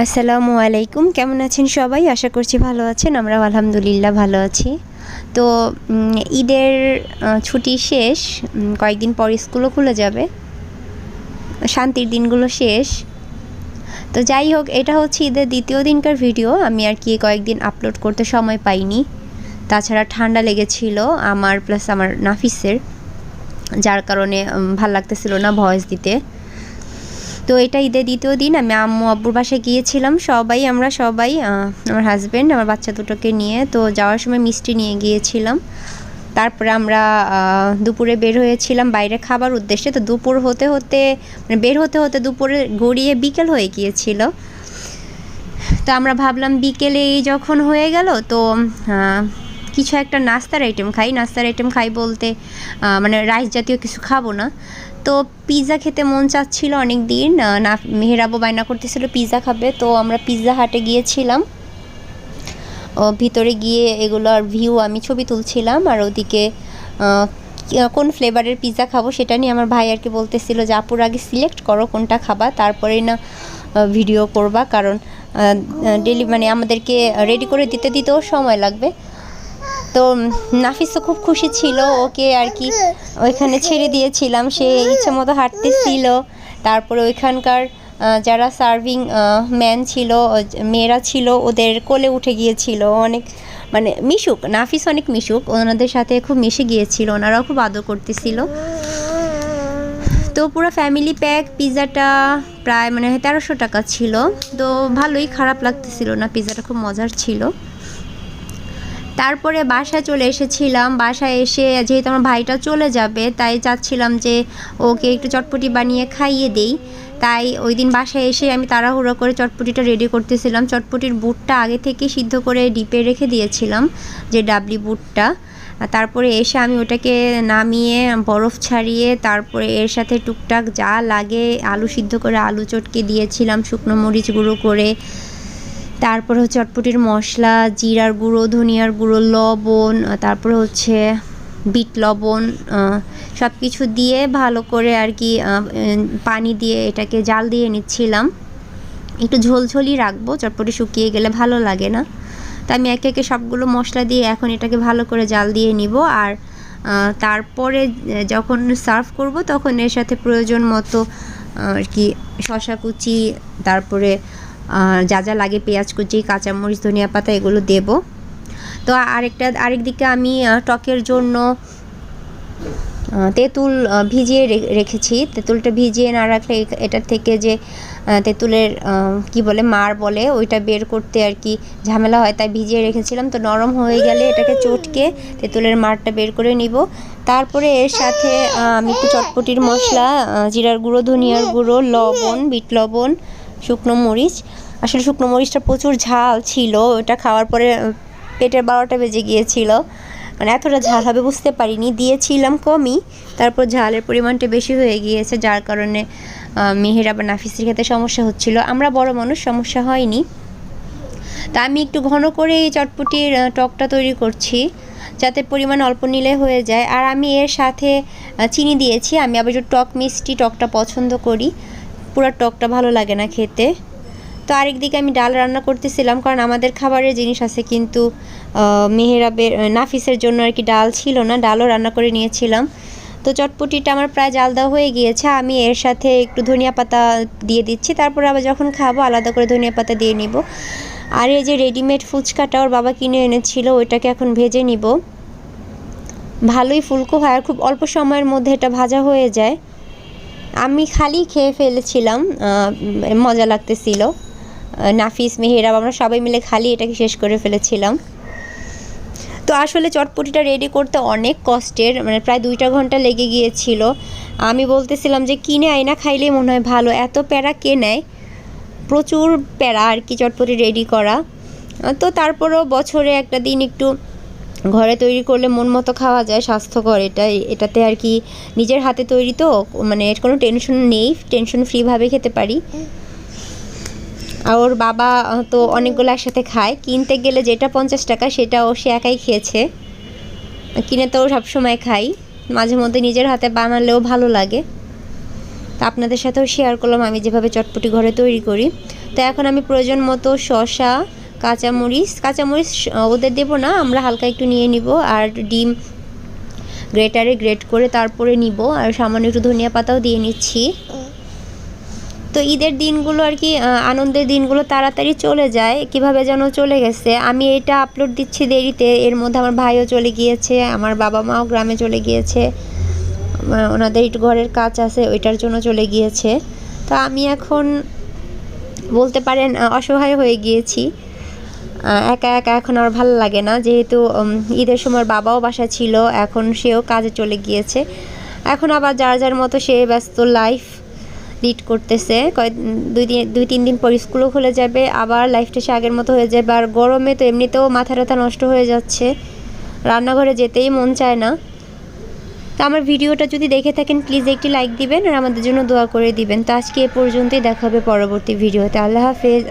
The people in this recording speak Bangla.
আসসালামু আলাইকুম, কেমন আছেন সবাই? আশা করছি ভালো আছেন আমরা আলহামদুলিল্লাহ ভালো আছি। তো ঈদের ছুটি শেষ কয়েকদিন পর স্কুলও খুলে যাবে। শান্তির দিনগুলো শেষ। তো যাই হোক, এটা হচ্ছে ঈদের দ্বিতীয় দিনকার ভিডিও। আমি আর কি কয়েকদিন আপলোড করতে সময় পাইনি। তাছাড়া ঠান্ডা লেগেছিল আমার, প্লাস আমার নাফিসের, যার কারণে ভালো লাগতেছিল না ভয়েস দিতে। তো এটা ঈদের দ্বিতীয় দিন, আমি আম্মু আব্বুর বাসায় গিয়েছিলাম, সবাই, আমরা সবাই আমার হাজব্যান্ড আমার বাচ্চা দুটোকে নিয়ে, তো যাওয়ার সময় মিষ্টি নিয়ে গিয়েছিলাম। তারপরে আমরা দুপুরে বের হয়েছিলাম বাইরে খাবার উদ্দেশ্যে, তো দুপুর হতে হতে মানে বের হতে হতে দুপুরে গড়িয়ে বিকেল হয়ে গিয়েছিল। তো আমরা ভাবলাম বিকেলেই যখন হয়ে গেল, তো কিছু একটা নাস্তার আইটেম খাই। নাস্তার আইটেম খাই বলতে মানে রাইস জাতীয় কিছু খাব না। তো পিৎজা খেতে মন চাচ্ছিল অনেক দিন না, মেহেরাবও বায়না করতেছিল পিৎজা খাবে, তো আমরা পিৎজা হাটে গিয়েছিলাম। ও, ভিতরে গিয়ে এগুলোর ভিউ আমি ছবি তুলছিলাম আর ওদিকে কোন ফ্লেভারের পিৎজা খাব সেটা নিয়ে আমার ভাই আর কি বলতেছিল যে, আপুর আগে সিলেক্ট করো কোনটা খাবা তারপরেই না ভিডিও করবা। কারণ ডেলি মানে আমাদেরকে রেডি করে দিতে, দিতেও সময় লাগবে। তো নাফিস তো খুব খুশি ছিল, ওকে আর কি ওইখানে ছেড়ে দিয়েছিলাম, সে ইচ্ছে মতো হাঁটতেছিল। তারপরে ওইখানকার যারা সার্ভিং ম্যান ছিল মেয়েরা ছিল, ওদের কোলে উঠে গিয়েছিল। অনেক মানে মিশুক, নাফিস অনেক মিশুক, ওনাদের সাথে খুব মিশে গিয়েছিল, ওনারাও খুব আদর করতেছিল। তো পুরো ফ্যামিলি প্যাক পিৎজাটা প্রায় মানে তেরোশো টাকা ছিল। তো ভালোই খারাপ লাগতেছিল না পিৎজাটা খুব মজার ছিল। তারপরে বাসায় চলে এসেছিলাম। বাসায় এসে যেহেতু আমার ভাইটা চলে যাবে, তাই চাচ্ছিলাম যে ওকে একটু চটপটি বানিয়ে খাইয়ে দেই। তাই ওই দিন বাসায় এসে আমি তাড়াহুড়ো করে চটপটিটা রেডি করতেছিলাম। চটপটির বুটটা আগে থেকে সিদ্ধ করে ডিপে রেখে দিয়েছিলাম, যে ডাবলি বুটটা। তারপরে এসে আমি ওটাকে নামিয়ে, বরফ ছাড়িয়ে, তারপরে এর সাথে টুকটাক যা লাগে আলু সিদ্ধ করে আলু চটকে দিয়েছিলাম, শুকনো মরিচ গুঁড়ো করে। তারপরে হচ্ছে চটপটির মশলা, জিরার গুঁড়ো, ধনিয়ার গুঁড়ো, লবণ তারপরে হচ্ছে বিট লবণ সব কিছু দিয়ে ভালো করে আর কি পানি দিয়ে এটাকে জাল দিয়ে নিচ্ছিলাম। একটু ঝোলঝোলই রাখব, চটপটি শুকিয়ে গেলে ভালো লাগে না। তো আমি একে একে সবগুলো মশলা দিয়ে এখন এটাকে ভালো করে জাল দিয়ে নিব আর তারপরে যখন সার্ভ করব তখন এর সাথে প্রয়োজন মতো আর কি শশা কুচি, তারপরে যা যা লাগে, পেঁয়াজ কুচি, কাঁচামরিচ, ধনিয়া পাতা, এগুলো দেব। তো আরেকটা আরেক দিকে আমি টকের জন্য তেঁতুল ভিজিয়ে রেখেছি। তেঁতুলটা ভিজিয়ে না রাখলে এ- এটার থেকে যে তেঁতুলের কি বলে, মার বলে, ওইটা বের করতে আর কি ঝামেলা হয়, তাই ভিজিয়ে রেখেছিলাম। তো নরম হয়ে গেলে এটাকে চটকে তেঁতুলের মারটা বের করে নিব। তারপরে এর সাথে আমি একটু চটপটির মশলা জিরার গুঁড়ো, ধনিয়ার গুঁড়ো, লবণ, বিট লবণ শুকনো মরিচ। আসলে শুকনো মরিচটা প্রচুর ঝাল ছিল, ওটা খাওয়ার পরে পেটের বারোটা বেজে গিয়েছিল। মানে এতটা ঝাল হবে বুঝতে পারিনি, দিয়েছিলাম কমই, তারপর ঝালের পরিমাণটা বেশি হয়ে গিয়েছে, যার কারণে মেহেরা বা নাফিসের খেতে সমস্যা হচ্ছিল। আমরা বড় মানুষ, সমস্যা হয়নি। তা আমি একটু ঘন করে এই চটপটির টকটা তৈরি করছি, যাতে পরিমাণ অল্প নিলে হয়ে যায়। আর আমি এর সাথে চিনি দিয়েছি, আমি আবার একটু টক মিষ্টি টকটা পছন্দ করি। পুরো টকটা ভালো লাগে না খেতে। তো আরেক দিকে আমি ডাল রান্না করতেছিলাম, কারণ আমাদের খাবারের জিনিস আছে, কিন্তু মেহেরাবের নাফিসের জন্য আর কি ডাল ছিল না, ডালও রান্না করে নিয়েছিলাম। তো চটপটিটা আমার প্রায় জাল দেওয়া হয়ে গিয়েছে, আমি এর সাথে একটু ধনিয়া পাতা দিয়ে দিচ্ছি, তারপর আবার যখন খাব আলাদা করে ধনিয়া পাতা দিয়ে নিব। আর এই যে রেডিমেড ফুচকাটা ওর বাবা কিনে এনেছিল, ওইটাকে এখন ভেজে নিব। ভালোই ফুলকো হয়, আর খুব অল্প সময়ের মধ্যে এটা ভাজা হয়ে যায়। আমি খালি খেয়ে ফেলেছিলাম মজা লাগতেছিল। নাফিস মেহেরাব আমরা সবাই মিলে খালি এটাকে শেষ করে ফেলেছিলাম। তো আসলে চটপটিটা রেডি করতে অনেক কষ্টের মানে প্রায় দুইটা ঘণ্টা লেগে গিয়েছিল। আমি বলতেছিলাম যে, কিনে আইনা খাইলেই মনে হয় ভালো, এত প্যারা কে নেয়? প্রচুর প্যারা আর কি চটপটি রেডি করা। তো তারপরও বছরে একটা দিন একটু ঘরে তৈরি করলে মন মতো খাওয়া যায়, স্বাস্থ্যকর এটা এটাতে আর কি নিজের হাতে তৈরি তো মানে এর কোনো টেনশন নেই টেনশন ফ্রিভাবে খেতে পারি। আর ওর বাবা তো অনেকগুলো একসাথে খায়। কিনতে গেলে যেটা পঞ্চাশ টাকা, সেটা ও সে একাই খেয়েছে। কিনে তো সবসময় খাই। মাঝে মধ্যে নিজের হাতে বানালেও ভালো লাগে। তা আপনাদের সাথেও শেয়ার করলাম আমি যেভাবে চটপটি ঘরে তৈরি করি। তো এখন আমি প্রয়োজন মতো শসা কাঁচামরিচ কাঁচামরিচ ওদের দেবো না, আমরা হালকা একটু নিয়ে নিব আর ডিম গ্রেটারে গ্রেট করে তারপরে নিব আর সামান্য একটু ধনিয়া পাতাও দিয়ে নিচ্ছি। তো ঈদের দিনগুলো আর কি আনন্দের দিনগুলো তাড়াতাড়ি চলে যায়, কীভাবে যেন চলে গেছে। আমি এটা আপলোড দিচ্ছি দেরিতে, এর মধ্যে আমার ভাইও চলে গিয়েছে, আমার বাবা মাও গ্রামে চলে গিয়েছে ওনাদের একটু ঘরের কাজ আছে, ওইটার জন্য চলে গিয়েছে। তো আমি এখন বলতে পারেন অসহায় হয়ে গিয়েছি। একা একা এখন আর ভালো লাগে না। যেহেতু ঈদের সময় বাবাও বাসা ছিল, এখন সেও কাজে চলে গিয়েছে। এখন আবার যার যার মতো সে ব্যস্ত লাইফ লিড করতেছে। কয়েক, দুই দিন, দুই, তিন দিন পর স্কুলও খুলে যাবে, আবার লাইফটা সে আগের মতো হয়ে যাবে। আর গরমে তো এমনিতেও মাথা ব্যথা নষ্ট হয়ে যাচ্ছে। রান্নাঘরে যেতেই মন চায় না। তো আমার ভিডিওটা যদি দেখে থাকেন প্লিজ একটি লাইক দিবেন আর আমাদের জন্য দোয়া করে দিবেন। তো আজকে এ পর্যন্তই, দেখা হবে পরবর্তী ভিডিওতে। আল্লাহ হাফেজ।